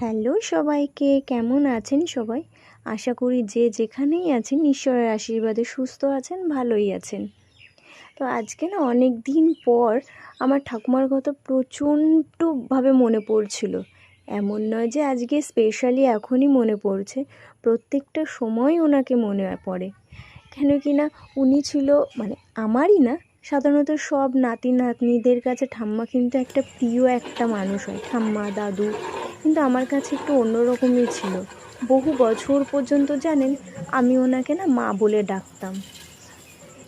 Hello সবাইকে, কেমন আছেন সবাই? আশা করি যে যেখানেই আছেন ঈশ্বরের আশীর্বাদে সুস্থ আছেন, ভালোই আছেন। তো আজকে না অনেক দিন পর আমার ঠাকুমার কথা প্রচণ্ডভাবে মনে পড়ছিল। এমন নয় যে আজকে স্পেশালি এখনই মনে পড়ছে, প্রত্যেকটা সময় ওনাকে মনে পড়ে। কেন কি না উনি ছিল মানে আমারই না, সাধারণত সব নাতি নাতনিদের কাছে ঠাম্মা কিন্তু একটা প্রিয় একটা মানুষ হয়। ঠাম্মা, দাদু কিন্তু আমার কাছে একটু অন্যরকমই ছিল। বহু বছর পর্যন্ত জানেন, আমি ওনাকে না মা বলে ডাকতাম।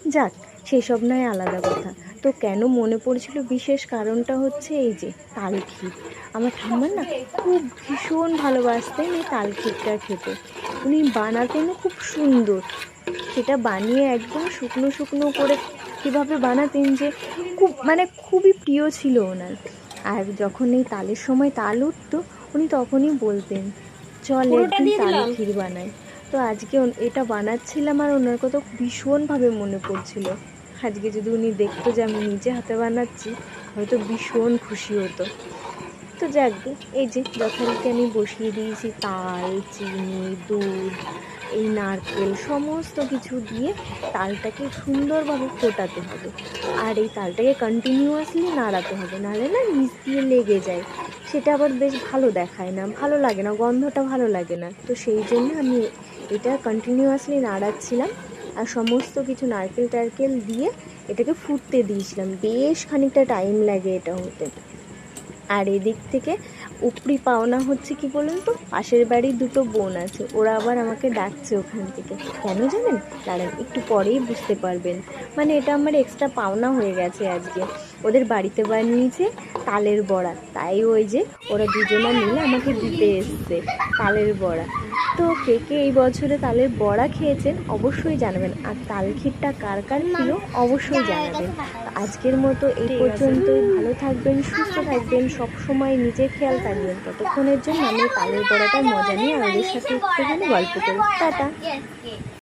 যাক, সেসব নয় আলাদা কথা। তো কেন মনে পড়ছিল বিশেষ কারণটা হচ্ছে এই যে তাল ক্ষীর আমার ঠাম্মার না খুব ভীষণ ভালোবাসতেন এই তাল ক্ষীরটা খেতে। উনি বানাতেন খুব সুন্দর। সেটা বানিয়ে একদম শুকনো শুকনো করে কীভাবে বানাতেন যে খুব মানে খুবই প্রিয় ছিল ওনার। আর যখন এই তালের সময় তাল উঠতো উনি তখনই বলতেন চল একদিন তালের ক্ষীর বানাই। তো আজকে এটা বানাচ্ছিলাম আর ওনার কথা ভীষণভাবে মনে পড়ছিল। আজকে যদি উনি দেখতো যে আমি নিজে হাতে বানাচ্ছি হয়তো ভীষণ খুশি হতো। তো যাক এই যে যথারীতি আমি বসিয়ে দিয়েছি তাল চিনি দুধ এই নারকেল সমস্ত কিছু দিয়ে তালটাকে সুন্দরভাবে ফোটাতে হবে। আর এই তালটাকে কন্টিনিউয়াসলি নাড়াতে হবে নাহলে না নিচ দিয়ে লেগে যায়। সেটা আবার বেশ ভালো দেখায় না, ভালো লাগে না, গন্ধটা ভালো লাগে না। তো সেই জন্য আমি এটা কন্টিনিউয়াসলি নাড়াচ্ছিলাম আর সমস্ত কিছু নারকেল টারকেল দিয়ে এটাকে ফুটতে দিয়েছিলাম। বেশ খানিকটা টাইম লাগে এটা হতে। আর এদিক থেকে উপরি পাওনা হচ্ছে কি বলুন তো? পাশের বাড়ির দুটো বোন আছে, ওরা আবার আমাকে ডাকছে ওখান থেকে। কেন জানেন? দাঁড়ান, একটু পরেই বুঝতে পারবেন। মানে এটা আমার এক্সট্রা পাওনা হয়ে গেছে আজকে। ওদের বাড়িতে বানিয়েছে তালের বড়া। তাই ওই যে ওরা দুজনা মিলে আমাকে দিতে এসছে তালের বড়া। তো কে কে এই বছরে তালের বড়া খেয়েছেন অবশ্যই জানাবেন। আর তাল ক্ষীরটা কার কার ছিল অবশ্যই জানাবেন। আজকের মতো এই পর্যন্ত ভালো থাকবেন সুস্থ থাকবেন সব সময় নিজের খেয়াল থাকবেন ততক্ষণের জন্য আমি তালের বড়াটার মজা নিয়ে আমাদের সাথে একটুখানি গল্প করি। টাটা।